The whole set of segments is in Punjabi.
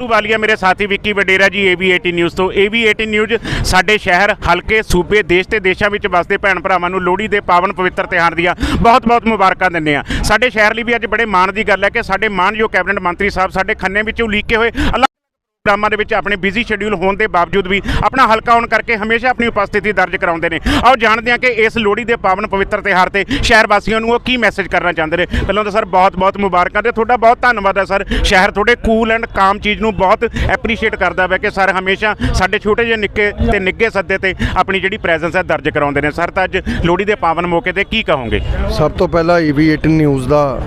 ਲੂ ਵਾਲੀਆ ਮੇਰੇ ਸਾਥੀ ਵਿੱਕੀ ਵਡੇਰਾ ਜੀ AV18 ਨਿਊਜ਼ ਤੋਂ। AV18 ਨਿਊਜ਼ ਸਾਡੇ ਸ਼ਹਿਰ, ਹਲਕੇ, ਸੂਬੇ, ਦੇਸ਼ ਤੇ ਦੇਸ਼ਾਂ ਵਿੱਚ ਵਸਦੇ ਭੈਣ ਭਰਾਵਾਂ ਨੂੰ ਲੋਹੜੀ ਦੇ ਪਾਵਨ ਪਵਿੱਤਰ ਤਿਉਹਾਰ ਦੀਆਂ ਬਹੁਤ-ਬਹੁਤ ਮੁਬਾਰਕਾਂ ਦਿੰਦੇ ਆ ਸਾਡੇ ਸ਼ਹਿਰ ਲਈ ਵੀ ਅੱਜ ਬੜੇ ਮਾਣ ਦੀ ਗੱਲ ਹੈ ਕਿ ਸਾਡੇ ਮਾਨਯੋਗ ਕੈਬਨਿਟ ਮੰਤਰੀ ਸਾਹਿਬ ਸਾਡੇ ਖੰਨੇ ਵਿੱਚੋਂ ਲੀਕੇ ਹੋਏ। ਅਲੱਗ ਪ੍ਰੋਗਰਾਮਾਂ ਦੇ ਵਿੱਚ ਆਪਣੇ ਬਿਜ਼ੀ ਸ਼ਡਿਊਲ ਹੋਣ ਦੇ ਬਾਵਜੂਦ ਵੀ ਆਪਣਾ ਹਲਕਾ ਹੋਣ ਕਰਕੇ ਹਮੇਸ਼ਾ ਆਪਣੀ ਉਪਸਥਿਤੀ ਦਰਜ ਕਰਾਉਂਦੇ ਨੇ। ਆਓ ਜਾਣਦੇ ਹਾਂ ਕਿ ਇਸ ਲੋਹੜੀ ਦੇ ਪਾਵਨ ਪਵਿੱਤਰ ਤਿਉਹਾਰ ਤੇ ਸ਼ਹਿਰ ਵਾਸੀਆਂ ਨੂੰ ਉਹ ਕੀ ਮੈਸੇਜ ਕਰਨਾ ਚਾਹੁੰਦੇ ਨੇ। ਪਹਿਲਾਂ ਤਾਂ ਸਰ ਬਹੁਤ-ਬਹੁਤ ਮੁਬਾਰਕਾਂ ਤੇ ਤੁਹਾਡਾ ਬਹੁਤ ਧੰਨਵਾਦ ਹੈ ਸਰ। ਸ਼ਹਿਰ ਤੁਹਾਡੇ ਕੂਲ ਐਂਡ ਕਾਮ ਚੀਜ਼ ਨੂੰ ਬਹੁਤ ਐਪਰੀਸ਼ੀਏਟ ਕਰਦਾ ਹੈ ਕਿ ਸਰ ਹਮੇਸ਼ਾ ਸਾਡੇ ਛੋਟੇ ਜਿਹੇ ਨਿੱਕੇ ਤੇ ਨਿੱਗੇ ਸੱਦੇ ਤੇ ਆਪਣੀ ਜਿਹੜੀ ਪ੍ਰੈਜ਼ੈਂਸ ਹੈ ਦਰਜ ਕਰਾਉਂਦੇ ਨੇ। ਸਰ ਤਾਂ ਅੱਜ ਲੋਹੜੀ ਦੇ ਪਾਵਨ ਮੌਕੇ ਤੇ ਕੀ ਕਹੋਗੇ? ਸਭ ਤੋਂ ਪਹਿਲਾਂ EV18 ਨਿਊਜ਼ ਦਾ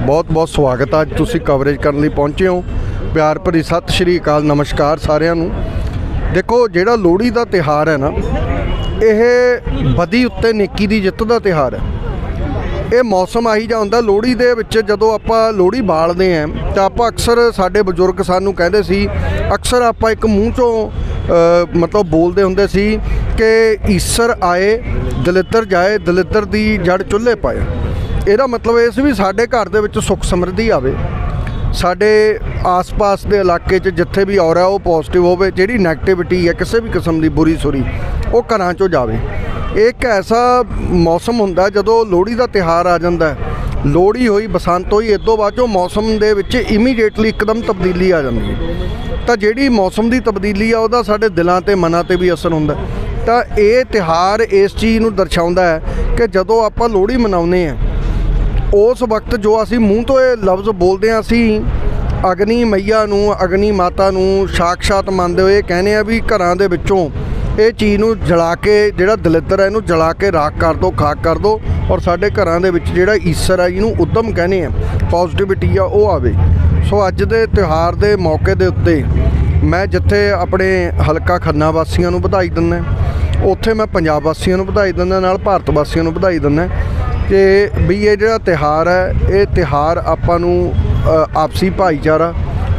ਬਹੁਤ-ਬਹੁਤ ਸਵਾਗਤ ਹੈ। ਅੱਜ ਤੁਸੀਂ ਕਵਰੇਜ ਕਰਨ ਲਈ ਪਹੁੰਚੇ ਹੋ। ਪਿਆਰ ਭਰੀ ਸਤਿ ਸ਼੍ਰੀ ਅਕਾਲ, ਨਮਸਕਾਰ ਸਾਰਿਆਂ ਨੂੰ। ਦੇਖੋ, ਜਿਹੜਾ ਲੋਹੜੀ ਦਾ ਤਿਹਾਰ ਹੈ ਨਾ, ਇਹ ਬਦੀ ਉੱਤੇ ਨੇਕੀ ਦੀ ਜਿੱਤ ਦਾ ਤਿਹਾਰ ਹੈ। ਇਹ ਮੌਸਮ ਆਹੀ ਜਾਂ ਹੁੰਦਾ, ਲੋਹੜੀ ਦੇ ਵਿੱਚ ਜਦੋਂ ਆਪਾਂ ਲੋਹੜੀ ਬਾਲਦੇ ਆਂ ਤਾਂ ਆਪਾਂ ਅਕਸਰ ਸਾਡੇ ਬਜ਼ੁਰਗ ਸਾਨੂੰ ਕਹਿੰਦੇ ਸੀ, ਅਕਸਰ ਆਪਾਂ ਇੱਕ ਮੂੰਹ ਚੋਂ ਮਤਲਬ ਬੋਲਦੇ ਹੁੰਦੇ ਸੀ ਕਿ ਈਸਰ ਆਏ ਦਲਿੱਦਰ ਜਾਏ ਦਲਿੱਦਰ ਦੀ ਜੜ ਚੁੱਲ੍ਹੇ ਪਾਏ। ਇਹਦਾ ਮਤਲਬ ਇਹ ਸੀ ਵੀ ਸਾਡੇ ਘਰ ਦੇ ਵਿੱਚ ਸੁੱਖ ਸਮਰਿੱਧੀ ਆਵੇ। ਸਾਡੇ ਆਸ-ਪਾਸ ਦੇ ਇਲਾਕੇ 'ਚ ਜਿੱਥੇ ਵੀ ਔਰ ਹੈ, ਉਹ ਪੋਜ਼ਿਟਿਵ ਹੋਵੇ, ਜਿਹੜੀ 네ਗੇਟਿਵਿਟੀ ਹੈ, ਕਿਸੇ ਵੀ ਕਿਸਮ ਦੀ ਬੁਰੀ ਸੁਰੀ, ਉਹ ਘਰਾਂ 'ਚੋਂ ਜਾਵੇ। ਇਹ ਇੱਕ ਐਸਾ ਮੌਸਮ ਹੁੰਦਾ ਜਦੋਂ ਲੋਹੜੀ ਦਾ ਤਿਹਾਰ ਆ ਜਾਂਦਾ ਲੋਹੜੀ ਹੋਈ, ਬਸੰਤ ਹੋਈ ਇਦੋਂ ਬਾਅਦ 'ਚੋਂ ਮੌਸਮ ਦੇ ਵਿੱਚ ਇਮੀਡੀਏਟਲੀ ਇੱਕਦਮ ਤਬਦੀਲੀ ਆ ਜਾਂਦੀ ਹੈ। ਤਾਂ ਜਿਹੜੀ ਮੌਸਮ ਦੀ ਤਬਦੀਲੀ ਆ, ਉਹਦਾ ਸਾਡੇ ਦਿਲਾਂ ਤੇ, ਮਨਾਂ ਤੇ ਵੀ ਅਸਰ ਹੁੰਦਾ ਤਾਂ ਇਹ ਤਿਹਾਰ ਇਸ ਚੀਜ਼ ਨੂੰ ਦਰਸਾਉਂਦਾ ਹੈ ਕਿ ਜਦੋਂ ਆਪਾਂ ਲੋਹੜੀ ਮਨਾਉਂਦੇ ਆ ਉਸ ਵਕਤ ਜੋ ਅਸੀਂ ਮੂੰਹ ਤੋਂ ਇਹ ਲਫ਼ਜ਼ ਬੋਲਦੇ ਹਾਂ, ਅਸੀਂ ਅਗਨੀ ਮਈਆ ਨੂੰ, ਅਗਨੀ ਮਾਤਾ ਨੂੰ ਸਾਕਸ਼ਾਤ ਮੰਨਦੇ ਹੋਏ ਕਹਿੰਦੇ ਆ ਵੀ ਘਰਾਂ ਦੇ ਵਿੱਚੋਂ ਇਹ ਚੀਜ਼ ਨੂੰ ਜਲਾ ਕੇ, ਜਿਹੜਾ ਦਲਿੱਦਰ ਹੈ ਇਹਨੂੰ ਜਲਾ ਕੇ ਰਾਖ ਕਰ ਦਿਓ, ਖਾਕ ਕਰ ਦਿਓ ਔਰ ਸਾਡੇ ਘਰਾਂ ਦੇ ਵਿੱਚ ਜਿਹੜਾ ਈਸਰ ਹੈ ਜਿਹਨੂੰ ਉਦਮ ਕਹਿੰਦੇ ਆ ਪੋਜ਼ਿਟਿਵਿਟੀ ਆ, ਉਹ ਆਵੇ। ਸੋ ਅੱਜ ਦੇ ਤਿਉਹਾਰ ਦੇ ਮੌਕੇ ਦੇ ਉੱਤੇ ਮੈਂ ਜਿੱਥੇ ਆਪਣੇ ਹਲਕਾ ਖੰਨਾ ਵਾਸੀਆਂ ਨੂੰ ਵਧਾਈ ਦਿੰਦਾ, ਉੱਥੇ ਮੈਂ ਪੰਜਾਬ ਵਾਸੀਆਂ ਨੂੰ ਵਧਾਈ ਦਿੰਦਾ, ਨਾਲ ਭਾਰਤ ਵਾਸੀਆਂ ਨੂੰ ਵਧਾਈ ਦਿੰਦਾ। ਕਿ ਵੀ ਇਹ ਜਿਹੜਾ ਤਿਹਾਰ ਹੈ, ਇਹ ਤਿਹਾਰ ਆਪਾਂ ਨੂੰ ਆਪਸੀ ਭਾਈਚਾਰਾ,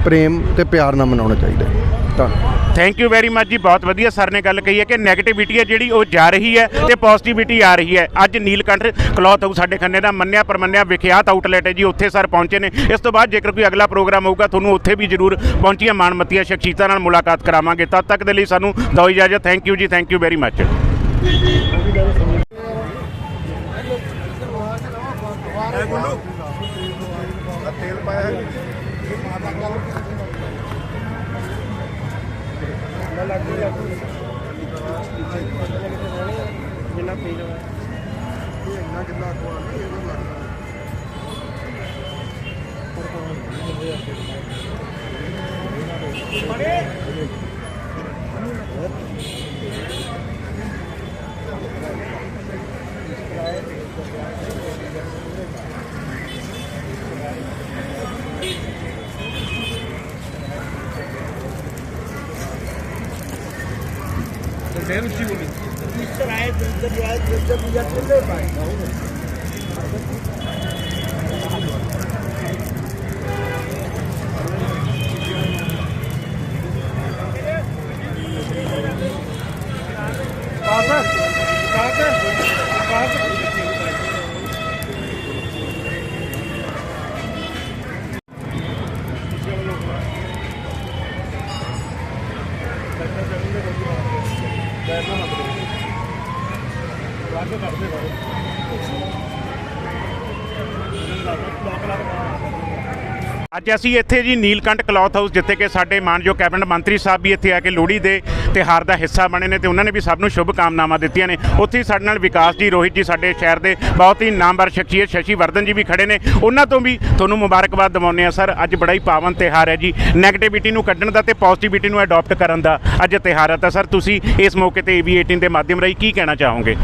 ਪ੍ਰੇਮ ਤੇ ਪਿਆਰ ਨਾਲ ਮਨਾਉਣਾ ਚਾਹੀਦਾ ਹੈ। ਧੰਨਵਾਦ। ਥੈਂਕ ਯੂ ਵੈਰੀ ਮੱਚ ਜੀ, ਬਹੁਤ ਵਧੀਆ ਸਰ ਨੇ ਗੱਲ ਕਹੀ ਹੈ ਕਿ 네ਗੇਟਿਵਿਟੀ ਹੈ ਜਿਹੜੀ ਉਹ ਜਾ ਰਹੀ ਹੈ ਤੇ ਪੋਜ਼ਿਟਿਵਿਟੀ ਆ ਰਹੀ ਹੈ। ਅੱਜ ਨੀਲਕੰਠ ਕਲੌਥ ਹਾਊਸ ਸਾਡੇ ਖੰਨੇ ਦਾ ਮੰਨਿਆ ਪਰਮੰਨਿਆ ਵਿਖਿਆਤ ਆਊਟਲੈਟ ਹੈ ਜੀ, ਉੱਥੇ ਸਰ ਪਹੁੰਚੇ ਨੇ। ਇਸ ਤੋਂ ਬਾਅਦ ਜੇਕਰ ਕੋਈ ਅਗਲਾ ਪ੍ਰੋਗਰਾਮ ਹੋਊਗਾ, ਤੁਹਾਨੂੰ ਉੱਥੇ ਵੀ ਜ਼ਰੂਰ ਪਹੁੰਚੀਆਂ ਮਾਣਮੱਤੀਆਂ ਸ਼ਖਸੀਅਤਾਂ ਨਾਲ ਮੁਲਾਕਾਤ ਕਰਾਵਾਂਗੇ। ਤਦ ਤੱਕ ਦੇ ਲਈ ਸਾਨੂੰ ਦਿਓ ਇਜਾਜ਼ਤ। ਥੈਂਕ ਯੂ ਜੀ ਥੈਂਕ ਯੂ ਵੈਰੀ ਮੱਚ ਬੋਲੋ। ਤੇਲ ਪਾਇਆ ਹੈ। ਨਾ ਲੱਗ ਗਿਆ ਜਿੰਨਾ ਪੀ ਲਵਾ ਇਹ ਇੰਨਾ ਕਿੰਨਾ ਕੋਲ ਨਹੀਂ ਇਹਨੂੰ ਲੱਗਦਾ Thank you. देवची बोली मिस्टर आहेत त्यांचं पूजा केलं पाहिजे. ਬੈਠਣਾ ਮਤ ਕਰੋ ਰਾਜ ਕਰਦੇ ਬਾਰੇ ਲੋਕ ਲੱਗ ਅੱਜ ਅਸੀਂ ਇੱਥੇ ਜੀ ਨੀਲਕੰਠ ਕਲੌਥ ਹਾਊਸ, ਜਿੱਥੇ ਕਿ ਸਾਡੇ ਮਾਨਯੋਗ ਕੈਬਨਿਟ ਮੰਤਰੀ ਸਾਹਿਬ ਵੀ ਇੱਥੇ ਆ ਕੇ ਲੋਹੜੀ ਦੇ ਤਿਹਾਰ ਦਾ ਹਿੱਸਾ ਬਣੇ ਨੇ ਤੇ ਉਹਨਾਂ ਨੇ ਵੀ ਸਭ ਨੂੰ ਸ਼ੁਭ ਕਾਮਨਾਵਾਂ ਦਿੱਤੀਆਂ ਨੇ। ਉੱਥੇ ਹੀ ਸਾਡੇ ਨਾਲ ਵਿਕਾਸ ਜੀ, ਰੋਹਿਤ ਜੀ ਸਾਡੇ ਸ਼ਹਿਰ ਦੇ ਬਹੁਤ ਹੀ ਨਾਮਵਰ ਸ਼ਖਸੀਅਤ ਸ਼ਸ਼ੀ ਵਰਧਨ ਜੀ ਵੀ ਖੜੇ ਨੇ। ਉਹਨਾਂ ਤੋਂ ਵੀ ਤੁਹਾਨੂੰ ਮੁਬਾਰਕਬਾਦ ਦਿਵਾਉਂਦੇ ਆ ਸਰ। ਅੱਜ ਬੜਾ ਹੀ ਪਾਵਨ ਤਿਹਾਰ ਹੈ ਜੀ। 네ਗੇਟਿਵਿਟੀ ਨੂੰ ਕੱਢਣ ਦਾ ਤੇ ਪੋਜ਼ਿਟਿਵਿਟੀ ਨੂੰ ਅਡਾਪਟ ਕਰਨ ਦਾ ਅੱਜ ਤਿਹਾਰ ਹੈ। ਤਾਂ ਸਰ, ਤੁਸੀਂ ਇਸ ਮੌਕੇ ਤੇ AV18 ਦੇ ਮਾਧਿਅਮ ਰਾਹੀਂ ਕੀ ਕਹਿਣਾ ਚਾਹੋਗੇ?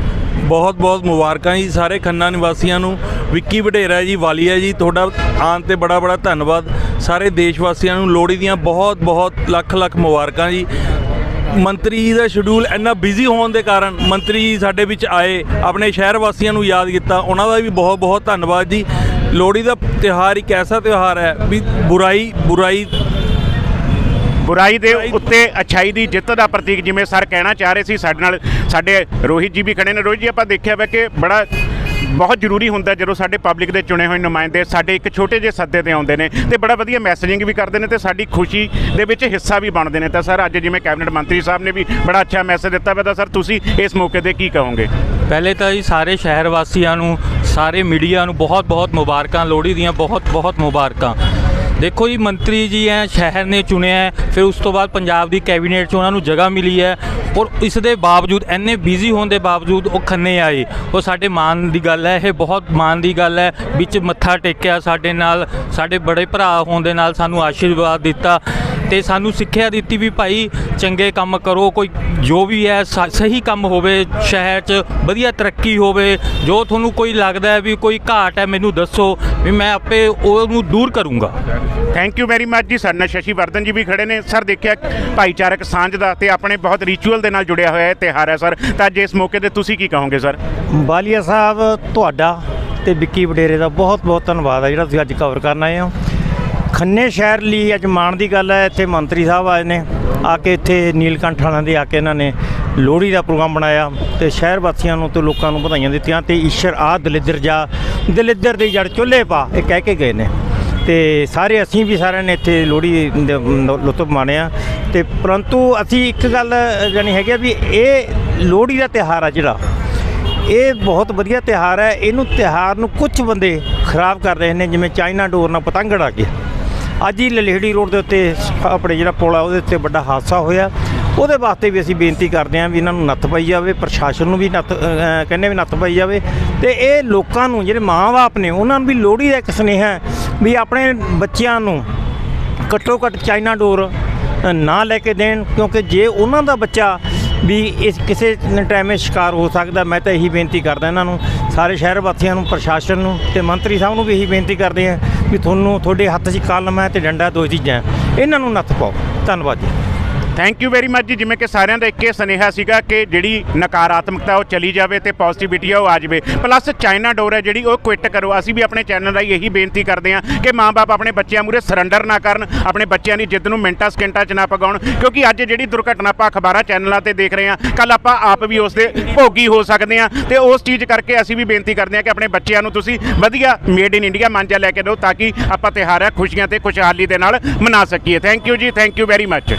ਬਹੁਤ ਬਹੁਤ ਮੁਬਾਰਕਾਂ ਜੀ ਸਾਰੇ ਖੰਨਾ ਨਿਵਾਸੀਆਂ ਨੂੰ। ਵਿੱਕੀ ਵਡੇਰਾ ਜੀ, ਵਾਲੀਆ ਜੀ, ਤੁਹਾਡਾ ਆਉਣ ਤੇ ਬੜਾ ਬੜਾ ਧੰਨਵਾਦ। ਸਾਰੇ ਦੇਸ਼ ਵਾਸੀਆਂ ਨੂੰ ਲੋਹੜੀ ਦੀਆਂ ਬਹੁਤ ਬਹੁਤ ਲੱਖ ਲੱਖ ਮੁਬਾਰਕਾਂ ਜੀ। ਮੰਤਰੀ ਜੀ ਦਾ ਸ਼ਡਿਊਲ ਇੰਨਾ ਬਿਜ਼ੀ ਹੋਣ ਦੇ ਕਾਰਨ ਮੰਤਰੀ ਜੀ ਸਾਡੇ ਵਿੱਚ ਆਏ, ਆਪਣੇ ਸ਼ਹਿਰ ਵਾਸੀਆਂ ਨੂੰ ਯਾਦ ਕੀਤਾ। ਉਹਨਾਂ ਦਾ ਵੀ ਬਹੁਤ ਬਹੁਤ ਧੰਨਵਾਦ ਜੀ। ਲੋਹੜੀ ਦਾ ਤਿਉਹਾਰ ਇੱਕ ਐਸਾ ਤਿਉਹਾਰ ਹੈ ਵੀ ਬੁਰਾਈ ਬੁਰਾਈ ਬੁਰਾਈ ਦੇ ਉੱਤੇ ਅਛਾਈ ਦੀ ਜਿੱਤ ਦਾ ਪ੍ਰਤੀਕ ਜਿਵੇਂ ਸਰ ਕਹਿਣਾ ਚਾਹ ਰਹੇ ਸੀ, ਸਾਡੇ ਨਾਲ ਸਾਡੇ ਰੋਹਿਤ ਜੀ ਵੀ ਖੜੇ ਨੇ। ਰੋਹਿਤ ਜੀ, ਆਪਾਂ ਦੇਖਿਆ ਵਾ ਕਿ ਬੜਾ ਬਹੁਤ ਜ਼ਰੂਰੀ ਹੁੰਦਾ ਜਦੋਂ ਸਾਡੇ ਪਬਲਿਕ ਦੇ ਚੁਣੇ ਹੋਏ ਨੁਮਾਇੰਦੇ ਸਾਡੇ ਇੱਕ ਛੋਟੇ ਜਿਹੇ ਸੱਦੇ ਤੇ ਆਉਂਦੇ ਨੇ ਤੇ ਬੜਾ ਵਧੀਆ ਮੈਸੇਜਿੰਗ ਵੀ ਕਰਦੇ ਨੇ ਤੇ ਸਾਡੀ ਖੁਸ਼ੀ ਦੇ ਵਿੱਚ ਹਿੱਸਾ ਵੀ ਬਣਦੇ ਨੇ। ਤਾਂ ਸਰ, ਅੱਜ ਜਿਵੇਂ ਕੈਬਨਿਟ ਮੰਤਰੀ ਸਾਹਿਬ ਨੇ ਵੀ ਬੜਾ ਅੱਛਾ ਮੈਸੇਜ ਦਿੱਤਾ ਵਾ, ਤਾਂ ਸਰ, ਤੁਸੀਂ ਇਸ ਮੌਕੇ ਤੇ ਕੀ ਕਹੋਗੇ? ਪਹਿਲੇ ਤਾਂ ਜੀ ਸਾਰੇ ਸ਼ਹਿਰ ਵਾਸੀਆਂ ਨੂੰ, ਸਾਰੇ ਮੀਡੀਆ ਨੂੰ ਬਹੁਤ-ਬਹੁਤ ਮੁਬਾਰਕਾਂ, ਲੋਹੜੀ ਦੀਆਂ ਬਹੁਤ-ਬਹੁਤ ਮੁਬਾਰਕਾਂ। ਦੇਖੋ ਜੀ, ਮੰਤਰੀ ਜੀ ਐ ਸ਼ਹਿਰ ਨੇ ਚੁਣਿਆ ਫਿਰ ਉਸ ਤੋਂ ਬਾਅਦ ਪੰਜਾਬ ਦੀ ਕੈਬਨਿਟ 'ਚ ਉਹਨਾਂ ਨੂੰ ਜਗ੍ਹਾ ਮਿਲੀ ਹੈ ਔਰ ਇਸ ਦੇ ਬਾਵਜੂਦ, ਇੰਨੇ ਬਿਜ਼ੀ ਹੋਣ ਦੇ ਬਾਵਜੂਦ ਉਹ ਖੰਨੇ ਆਏ। ਉਹ ਸਾਡੇ ਮਾਣ ਦੀ ਗੱਲ ਹੈ, ਇਹ ਬਹੁਤ ਮਾਣ ਦੀ ਗੱਲ ਹੈ, ਵਿੱਚ ਮੱਥਾ ਟੇਕਿਆ ਸਾਡੇ ਨਾਲ, ਸਾਡੇ ਬੜੇ ਭਰਾ ਹੋਣ ਦੇ ਨਾਲ ਸਾਨੂੰ ਆਸ਼ੀਰਵਾਦ ਦਿੱਤਾ। ਤੇ ਸਾਨੂੰ ਸਿੱਖਿਆ ਦਿੱਤੀ ਵੀ ਭਾਈ ਚੰਗੇ ਕੰਮ ਕਰੋ ਕੋਈ ਜੋ ਵੀ ਹੈ ਸ- ਸਹੀ ਕੰਮ ਹੋਵੇ ਸ਼ਹਿਰ 'ਚ ਵਧੀਆ ਤਰੱਕੀ ਹੋਵੇ ਜੋ ਤੁਹਾਨੂੰ ਕੋਈ ਲੱਗਦਾ ਹੈ ਵੀ ਕੋਈ ਘਾਟ ਹੈ ਮੈਨੂੰ ਦੱਸੋ ਵੀ ਮੈਂ ਆਪੇ ਉਹਨੂੰ ਦੂਰ ਕਰੂੰਗਾ। ਥੈਂਕ ਯੂ ਵੈਰੀ ਮੱਚ ਜੀ ਸਾਡੇ ਨਾਲ ਸ਼ਸ਼ੀ ਵਰਧਨ ਜੀ ਵੀ ਖੜੇ ਨੇ। ਸਰ ਦੇਖਿਆ ਭਾਈਚਾਰਕ ਸਾਂਝ ਦਾ ਤੇ ਆਪਣੇ ਬਹੁਤ ਰਿਚੁਅਲ ਦੇ ਨਾਲ ਜੁੜਿਆ ਹੋਇਆ ਇਹ ਤਿਉਹਾਰ ਹੈ ਸਰ। ਤਾਂ ਅੱਜ ਇਸ ਮੌਕੇ ਤੇ ਤੁਸੀਂ ਕੀ ਕਹੋਗੇ ਸਰ? ਬਾਲੀਆ ਸਾਹਿਬ ਤੁਹਾਡਾ ਤੇ ਵਿੱਕੀ ਵਡੇਰੇ ਦਾ ਬਹੁਤ ਬਹੁਤ ਧੰਨਵਾਦ ਹੈ ਜਿਹੜਾ ਤੁਸੀਂ ਅੱਜ ਕਵਰ ਕਰਨ ਆਏ ਹੋ। ਖੰਨੇ ਸ਼ਹਿਰ ਲਈ ਅੱਜ ਮਾਣ ਦੀ ਗੱਲ ਹੈ, ਇੱਥੇ ਮੰਤਰੀ ਸਾਹਿਬ ਆਏ ਨੇ, ਆ ਕੇ ਇੱਥੇ ਨੀਲਕੰਠ ਵਾਲਿਆਂ ਦੇ ਆ ਕੇ ਇਹਨਾਂ ਨੇ ਲੋਹੜੀ ਦਾ ਪ੍ਰੋਗਰਾਮ ਬਣਾਇਆ ਤੇ ਸ਼ਹਿਰ ਵਾਸੀਆਂ ਨੂੰ ਤੇ ਲੋਕਾਂ ਨੂੰ ਵਧਾਈਆਂ ਦਿੱਤੀਆਂ ਤੇ ਈਸ਼ਰ ਆ ਦਲਿੱਦਰ ਜਾ, ਦਲਿੱਦਰ ਦੀ ਜੜ ਚੁੱਲ੍ਹੇ ਪਾ, ਇਹ ਕਹਿ ਕੇ ਗਏ ਨੇ। ਤੇ ਸਾਰੇ ਅਸੀਂ ਵੀ ਸਾਰਿਆਂ ਨੇ ਇੱਥੇ ਲੋਹੜੀ ਲੁਤਫ ਮਾਣਿਆ ਤੇ ਪਰੰਤੂ ਅਸੀਂ ਇੱਕ ਗੱਲ ਜਾਣੀ ਹੈਗੀ ਆ ਵੀ ਇਹ ਲੋਹੜੀ ਦਾ ਤਿਉਹਾਰ ਆ ਜਿਹੜਾ, ਇਹ ਬਹੁਤ ਵਧੀਆ ਤਿਉਹਾਰ ਹੈ, ਇਹਨੂੰ ਤਿਉਹਾਰ ਨੂੰ ਕੁਝ ਬੰਦੇ ਖਰਾਬ ਕਰ ਰਹੇ ਨੇ, ਜਿਵੇਂ ਚਾਈਨਾ ਡੋਰ ਨਾਲ ਪਤੰਗ ਉਡਾ ਕੇ। ਅੱਜ ਹੀ ਲਲੇੜੀ ਰੋਡ ਦੇ ਉੱਤੇ ਆਪਣੇ ਜਿਹੜਾ ਪੁਲ ਆ ਉਹਦੇ ਉੱਤੇ ਵੱਡਾ ਹਾਦਸਾ ਹੋਇਆ। ਉਹਦੇ ਵਾਸਤੇ ਵੀ ਅਸੀਂ ਬੇਨਤੀ ਕਰਦੇ ਹਾਂ ਵੀ ਇਹਨਾਂ ਨੂੰ ਨੱਥ ਪਾਈ ਜਾਵੇ ਪ੍ਰਸ਼ਾਸਨ ਨੂੰ ਵੀ ਨੱਥ ਅਹ, ਕਹਿੰਦੇ ਵੀ ਨੱਥ ਪਾਈ ਜਾਵੇ। ਤੇ ਇਹ ਲੋਕਾਂ ਨੂੰ ਜਿਹੜੇ ਮਾਂ-ਬਾਪ ਨੇ ਉਹਨਾਂ ਨੂੰ ਵੀ ਲੋਹੜੀ ਦਾ ਇੱਕ ਸੁਨੇਹਾ ਹੈ ਵੀ ਆਪਣੇ ਬੱਚਿਆਂ ਨੂੰ ਘੱਟੋ ਘੱਟ ਚਾਈਨਾ ਡੋਰ ਅ, ਨਾ ਲੈ ਕੇ ਦੇਣ। ਕਿਉਂਕਿ ਜੇ ਉਹਨਾਂ ਦਾ ਬੱਚਾ ਵੀ ਇਸ ਕਿਸੇ ਟਾਈਮ ਸ਼ਿਕਾਰ ਹੋ ਸਕਦਾ ਮੈਂ ਤਾਂ ਇਹੀ ਬੇਨਤੀ ਕਰਦਾ ਇਹਨਾਂ ਨੂੰ ਸਾਰੇ ਸ਼ਹਿਰ ਵਾਸੀਆਂ ਨੂੰ ਪ੍ਰਸ਼ਾਸਨ ਨੂੰ ਤੇ ਮੰਤਰੀ ਸਾਹਿਬ ਨੂੰ ਵੀ ਇਹੀ ਬੇਨਤੀ ਕਰਦੇ ਹਾਂ ਵੀ ਤੁਹਾਨੂੰ ਤੁਹਾਡੇ ਹੱਥ 'ਚ ਕਲਮ ਹੈ ਤੇ ਡੰਡਾ, ਦੋ ਚੀਜ਼ਾਂ ਇਹਨਾਂ ਨੂੰ ਨੱਥ ਪਾਓ। ਧੰਨਵਾਦ ਜੀ। ਥੈਂਕ ਯੂ ਵੈਰੀ ਮੱਚ ਜੀ। ਜਿਵੇਂ ਕਿ ਸਾਰਿਆਂ ਦਾ ਇੱਕੇ ਸੁਨੇਹਾ ਸੀਗਾ ਕਿ ਜਿਹੜੀ ਨਕਾਰਾਤਮਕਤਾ ਉਹ ਚਲੀ ਜਾਵੇ ਤੇ ਪੋਜ਼ਿਟਿਵਿਟੀ ਆ ਉਹ ਆ ਜਾਵੇ। ਪਲੱਸ ਚਾਈਨਾ ਡੋਰ ਹੈ ਜਿਹੜੀ, ਉਹ ਕੁਇਟ ਕਰੋ। ਅਸੀਂ ਵੀ ਆਪਣੇ ਚੈਨਲ ਰਾਹੀਂ ਇਹੀ ਬੇਨਤੀ ਕਰਦੇ ਹਾਂ ਕਿ ਮਾਪੇ ਆਪਣੇ ਬੱਚਿਆਂ ਮੂਰੇ ਸਰੈਂਡਰ ਨਾ ਕਰਨ, ਆਪਣੇ ਬੱਚਿਆਂ ਦੀ ਜਿੱਦ ਨੂੰ ਮਿੰਟਾਂ ਸਕਿੰਟਾਂ 'ਚ ਨਾ ਪਗਾਉਣ ਕਿਉਂਕਿ ਅੱਜ ਜਿਹੜੀ ਦੁਰਘਟਨਾ ਆਪਾਂ ਅਖਬਾਰਾਂ ਚੈਨਲਾਂ ਤੇ ਦੇਖ ਰਹੇ ਹਾਂ ਕੱਲ ਆਪਾਂ ਆਪ ਵੀ ਉਸ ਦੇ ਭੋਗੀ ਹੋ ਸਕਦੇ ਹਾਂ। ਤੇ ਉਸ ਚੀਜ਼ ਕਰਕੇ ਅਸੀਂ ਵੀ ਬੇਨਤੀ ਕਰਦੇ ਹਾਂ ਕਿ ਆਪਣੇ ਬੱਚਿਆਂ ਨੂੰ ਤੁਸੀਂ ਵਧੀਆ ਮੇਡ ਇਨ ਇੰਡੀਆ ਮਾਂਜਾ ਲੈ ਕੇ ਦਿਓ, ਤਾਂ ਕਿ ਆਪਾਂ ਤਿਉਹਾਰ ਖੁਸ਼ੀਆਂ ਤੇ ਖੁਸ਼ਹਾਲੀ ਦੇ ਨਾਲ ਮਨਾ ਸਕੀਏ। ਥੈਂਕ ਯੂ ਜੀ। Thank you very much